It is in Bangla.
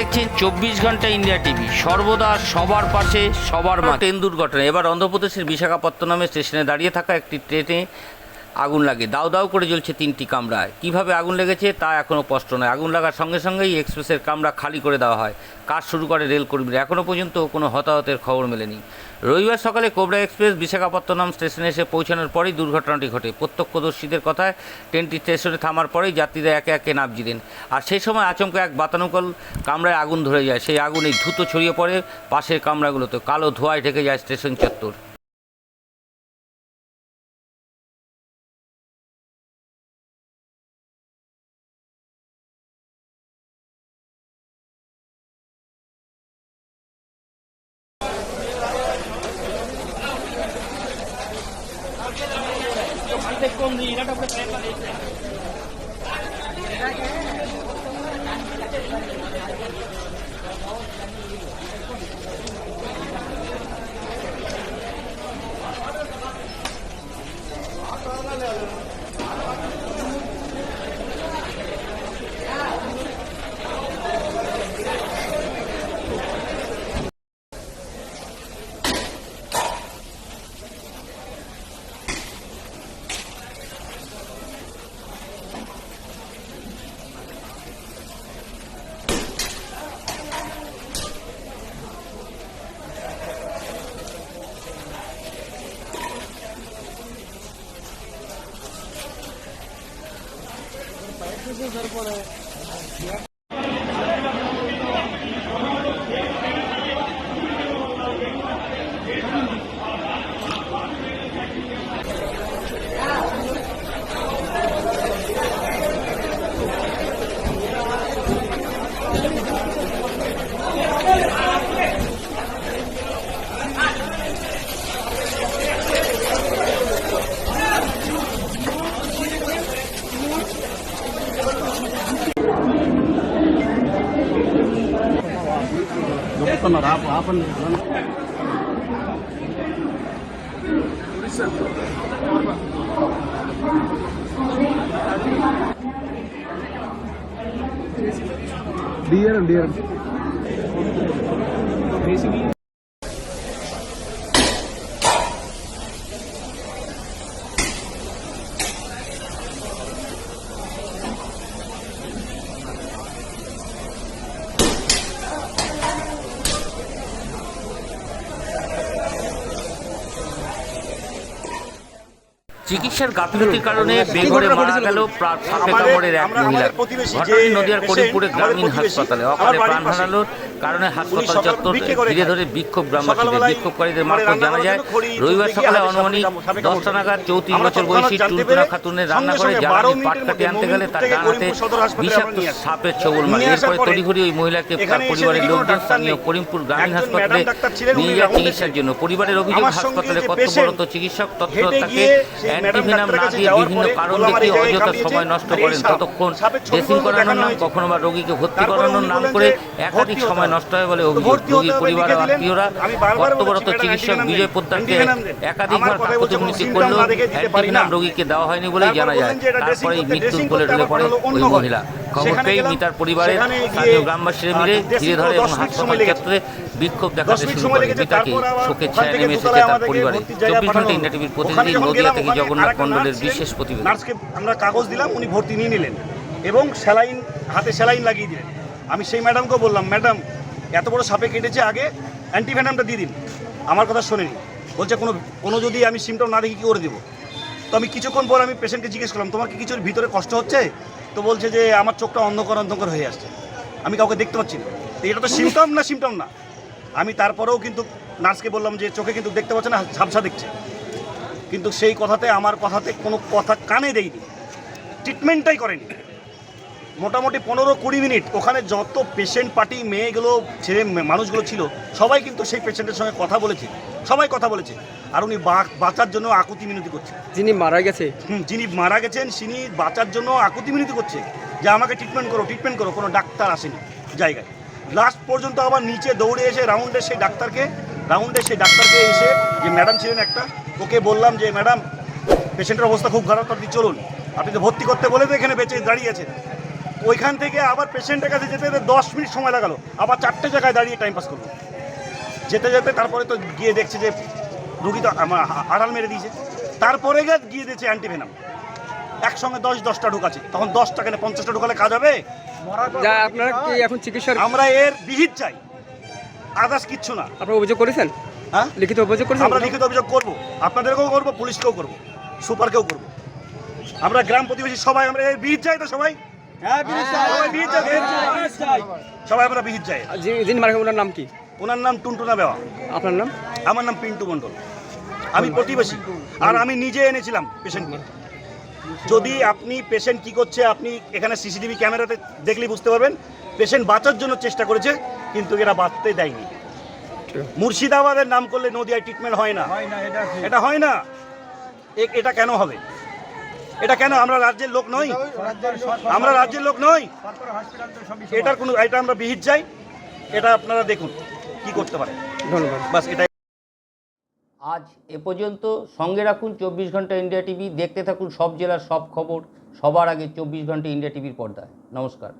দেখছেন চব্বিশ ঘণ্টা ইন্ডিয়া টিভি। সর্বদা সবার পাশে, সবার ট্রেন দুর্ঘটনা। এবার অন্ধ্রপ্রদেশের বিশাখাপত্তনমে স্টেশনে দাঁড়িয়ে থাকা একটি ট্রেনে আগুন লাগে দাউ দাউ করে জ্বলছে তিনটি কামরায়। কীভাবে আগুন লেগেছে তা এখনও স্পষ্ট নয়। আগুন লাগার সঙ্গে সঙ্গেই এক্সপ্রেসের কামরা খালি করে দেওয়া হয়। কাজ শুরু করে রেল কর্মীরা এখনও পর্যন্ত কোনো হতাহতের খবর মেলেনি। রবিবার সকালে কোবরা এক্সপ্রেস বিশাখাপত্তনম স্টেশনে এসে পৌঁছানোর পরেই দুর্ঘটনাটি ঘটে। প্রত্যক্ষদর্শীদের কথায় ট্রেনটি স্টেশনে থামার পরেই যাত্রীরা একে একে নামজি দেন আর সেই সময় আচমকা এক বাতানুকল কামরায় আগুন ধরে যায়। সেই আগুনে দ্রুত ছড়িয়ে পড়ে পাশের কামরাগুলোতে। কালো ধোঁয়ায় ঢেকে যায় স্টেশন চত্বর। మత్తు ఎక్కువ ఉంది ఇలాంటప్పుడు ప్రేమ లేదు কিছু পরে చెప్తున్నారు ఆప ఆపండి. డిఆర్ఎం డిఆర్ఎం চিকিৎসার গাফিলতির কারণে বেঘরে মারা গেল কামড়ের এক মহিলা। ঘটনাটি নদিয়ার করিমপুরে গ্রামীণ হাসপাতালে অকালে প্রাণ পাশে। হারালোর কারণে হাসপাতাল চত্বর ধীরে ধরে বিক্ষোভ গ্রামবাসীদের বিক্ষোভকারীদের মারফত জানা যায়। রবিবার সকালে অনুমানিক দশটা নাগাদ চৌত্রিশ বছর বয়সী টুলটুনা খাতুনের রান্না করে জ্বালানি পাট কাটে আনতে গেলে তার ডান হাতে বিষাক্ত। সাপের ছোবল মারে। এরপরে তড়িঘড়ি ওই মহিলাকে তার পরিবারের লোকজন স্থানীয় করিমপুর গ্রামীণ হাসপাতালে নিয়ে যায় চিকিৎসার জন্য পরিবারের অভিযোগ হাসপাতালে কর্তব্যরত চিকিৎসক তথ্য হেঁটে তাকে গিয়ে সেই ম্যাডাম অ্যান্টিভেনাম না দিয়ে বিভিন্ন কারণ দেখিয়ে অযথা সময় নষ্ট করেন। ততক্ষণ ড্রেসিং করানোর নাম কখনো বা রোগীকে ভর্তি করানোর নাম করে একাধিক সময় নষ্ট হয় বলে অভিযোগ। রোগীর পরিবার ও আত্মীয়রা কর্তব্যরত চিকিৎসক বিজয় পোদ্দারকে একাধিকবার আমার কথায় বলছে, কোনো কাকুতি symptom করলেও। অ্যান্টিভেনাম রোগীকে দেওয়া হয়নি বলেই জানা যায়। বললেন যে এটা dressing তারপরে করতে, মৃত্যুর বলে ঢলে পড়ে ওই মহিলা। খবর পেয়ে মিতার পরিবারের স্থানীয় গ্রামবাসীরা মিলে ধীরে ধরে এবং হাসপাতাল চত্বরে বিক্ষোভ দেখাতে শুরু করে। মিতাকে শোকের ছায়া নেমে এসেছে তার পরিবারে। চব্বিশ ঘণ্টা ইন্ডিয়া টিভির প্রতিনিধি নদিয়া থেকে জগন্নাথ মণ্ডলের বিশেষ প্রতিবেদন নার্সকে আমরা কাগজ দিলাম উনি ভর্তি নিয়ে নিলেন এবং স্যালাইন হাতে স্যালাইন লাগিয়ে দিলেন। আমি সেই ম্যাডামকে বললাম ম্যাডাম এত বড় সাপে কেটেছে আগে অ্যান্টিভেনামটা দিয়ে দিন। আমার কথা শোনেনি। বলছে কোনো কোনো যদি আমি সিমটম না দেখি কী করে দেবো? তো আমি কিছুক্ষণ পর আমি পেশেন্টকে জিজ্ঞেস করলাম তোমার কি কিছুর ভিতরে কষ্ট হচ্ছে? তো বলছে যে আমার চোখটা অন্ধকার অন্ধকার হয়ে আসছে। আমি কাউকে দেখতে পাচ্ছি না। তো এটা তো সিমটম না সিমটম না? আমি তারপরেও কিন্তু নার্সকে বললাম যে চোখে কিন্তু দেখতে পাচ্ছে না ঝাপসা দেখছে। কিন্তু সেই কথাতে আমার কথাতে কোনো কথা কানে দেয়নি। ট্রিটমেন্টটাই করেনি। মোটামুটি পনেরো কুড়ি মিনিট ওখানে যত পেশেন্ট পার্টি মেয়েগুলো ছেলে মানুষগুলো ছিল সবাই কিন্তু সেই পেশেন্টের সঙ্গে কথা বলেছে। সবাই কথা বলেছে। আর উনি বাঁচার জন্য আকুতি মিনতি করছে। যিনি মারা গেছে। হুম, যিনি মারা গেছেন তিনি বাঁচার জন্য আকুতি মিনতি করছে যে আমাকে ট্রিটমেন্ট করো ট্রিটমেন্ট করো কোনো ডাক্তার আসেনি জায়গায়। লাস্ট পর্যন্ত আবার নিচে দৌড়ে এসে রাউন্ডে সেই ডাক্তারকে রাউন্ডে সেই ডাক্তারকে এসে যে ম্যাডাম ছিলেন একটা ওকে বললাম যে ম্যাডাম পেশেন্টের অবস্থা খুব খারাপ আপনি চলুন। আপনি তো ভর্তি করতে বলে তো এখানে বেঁচে দাঁড়িয়ে আছেন। ওইখান থেকে আবার পেশেন্টের কাছে যেতে যেতে দশ মিনিট সময় লাগালো। আবার চারটে জায়গায় দাঁড়িয়ে টাইম পাস করল। যেতে যেতে তারপরে তো গিয়ে দেখছে যে রুগী তো আড়াল মেরে দিয়েছে। তারপরে গিয়ে গিয়ে দিয়েছে অ্যান্টিভেনাম। একসঙ্গে দশ দশটা ঢুকাচ্ছে। তখন দশটা কেন পঞ্চাশটা ঢুকালে কাজ হবে? আপনারা কি এখন চিকিৎসার আমরা এর বিহিত চাই। আদার্স কিচ্ছু না। আপনারা অভিযোগ করেছেন? হ্যাঁ? লিখিত অভিযোগ করেছেন? আমরা লিখিত অভিযোগ করব। আপনাদেরকেও করব পুলিশকেও করব সুপারকেও করব। আমরা গ্রাম প্রতিবেশী সবাই আমরা এর বিহিত চাই তো সবাই। সবাই সবাই আমরা বিহিত আর যিনি- মারা ওনার নাম কি? ওনার নাম টুনটুনা বেওয়া। আপনার নাম? আমার নাম পিন্টু মণ্ডল। আমি প্রতিবেশী। আর আমি নিজে এনেছিলাম পেশেন্টকে। যদি আপনি পেশেন্ট কি করছে আপনি এখানে সিসিটিভি ক্যামেরাতে দেখলেই বুঝতে পারবেন পেশেন্ট বাঁচার জন্য চেষ্টা করেছে কিন্তু এরা বাঁচতে দেয়নি। মুর্শিদাবাদের নাম করলে নদিয়ায় ট্রিটমেন্ট হয় না। এটা হয় না। এ- এটা কেন হবে? এটা কেন? আমরা রাজ্যের লোক নই। আমরা রাজ্যের লোক নই। এটার কোনো এটা আমরা বিহিত যাই এটা আপনারা দেখুন কি করতে পারে। ধন্যবাদ। বাস এটাই। আজ এ পর্যন্ত সঙ্গে রাখুন চব্বিশ ঘণ্টা ইন্ডিয়া টিভি। দেখতে থাকুন সব জেলার সব খবর। সবার আগে চব্বিশ ঘণ্টা ইন্ডিয়া টিভির পর্দায়। নমস্কার।